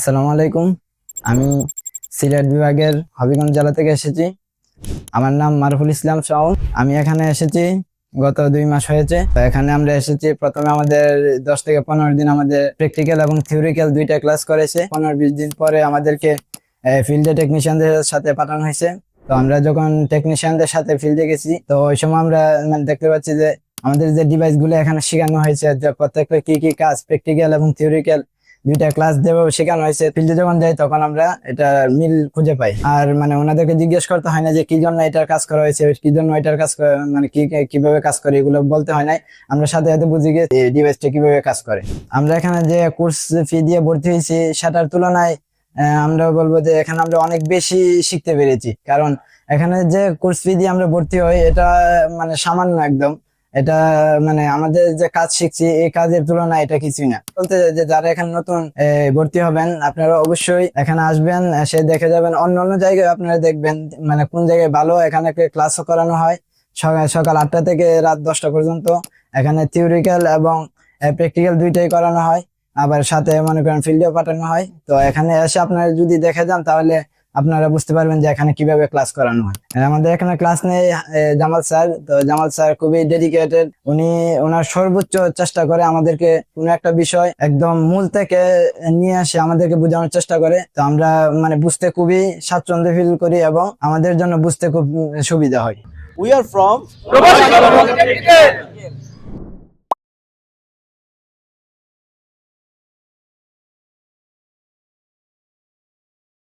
আসসালামু আলাইকুম। আমি সিলেট বিভাগের হবিগঞ্জ জেলা থেকে এসেছি। আমার নাম মারফুল ইসলাম শাওন। আমি এখানে এসেছি গত দুই মাস হয়েছে। তো এখানে আমরা এসেছি, প্রথমে আমাদের দশ থেকে পনেরো দিন আমাদের প্র্যাকটিক্যাল এবং থিওরিক্যাল দুইটা ক্লাস করেছে। পনেরো বিশ দিন পরে আমাদেরকে ফিল্ডে টেকনিশিয়ানদের সাথে পাঠানো হয়েছে। তো আমরা যখন টেকনিশিয়ানদের সাথে ফিল্ডে গেছি, তো ওই সময় আমরা মানে দেখতে পাচ্ছি যে আমাদের যে ডিভাইসগুলো এখানে শেখানো হয়েছে, যে প্রত্যেকটা কি কি কাজ প্র্যাকটিক্যাল এবং থিওরিক্যাল দুইটা ক্লাস দেবে, শেখানো হয়েছে। ফিল্ডে যখন যাই, তখন আমরা এটা মিল খুঁজে পাই। আর মানে ওনাদেরকে জিজ্ঞেস করতে হয় না যে, কি জন্য এটার কাজ করা হয়েছে? কি জন্য এটার কাজ মানে কি, কীভাবে কাজ করে? এগুলো বলতে হয় নাই। আমরা সাথে সাথে বুঝি গিয়ে ডিভাইসটা কীভাবে কাজ করে? আমরা এখানে যে কোর্স ফি দিয়ে ভর্তি হয়েছি, সেটার তুলনায় আমরা বলব যে, এখানে আমরা অনেক বেশি শিখতে পেরেছি। কারণ এখানে যে কোর্স ফি দিয়ে আমরা ভর্তি হই, এটা মানে সামান্য একদম। এটা মানে আমাদের যে কাজ শিখছি, এই কাজের তুলনায় এটা কিছুই না। বলতে যে, যারা এখানে নতুন ভর্তি হবেন, আপনারা অবশ্যই এখানে আসবেন সে দেখে যাবেন। অন্য অন্য জায়গায় আপনারা দেখবেন মানে কোন জায়গায় ভালো, এখানে ক্লাসও করানো হয়। সকাল সকাল আটটা থেকে রাত দশটা পর্যন্ত এখানে থিওরিক্যাল এবং প্র্যাকটিক্যাল দুইটাই করানো হয়। আবার সাথে, মনে করেন ফিল্ডেও পাঠানো হয়। তো এখানে এসে আপনারা যদি দেখে যান, তাহলে আপনারা বুঝতে পারবেন যে এখানে কীভাবে ক্লাস করানো হয়। আর আমাদের এখানে ক্লাস নেই জামাল স্যার। তো জামাল স্যার খুবই ডেডিকেটেড উনি ওনার সর্বোচ্চ চেষ্টা করে আমাদেরকে কোনো একটা বিষয় একদম মূল থেকে নিয়ে আসে আমাদেরকে বোঝানোর চেষ্টা করে। তো আমরা মানে বুঝতে খুবই স্বাচ্ছন্দ্য ফিল করি এবং আমাদের জন্য বুঝতে খুব সুবিধা হয়। We are from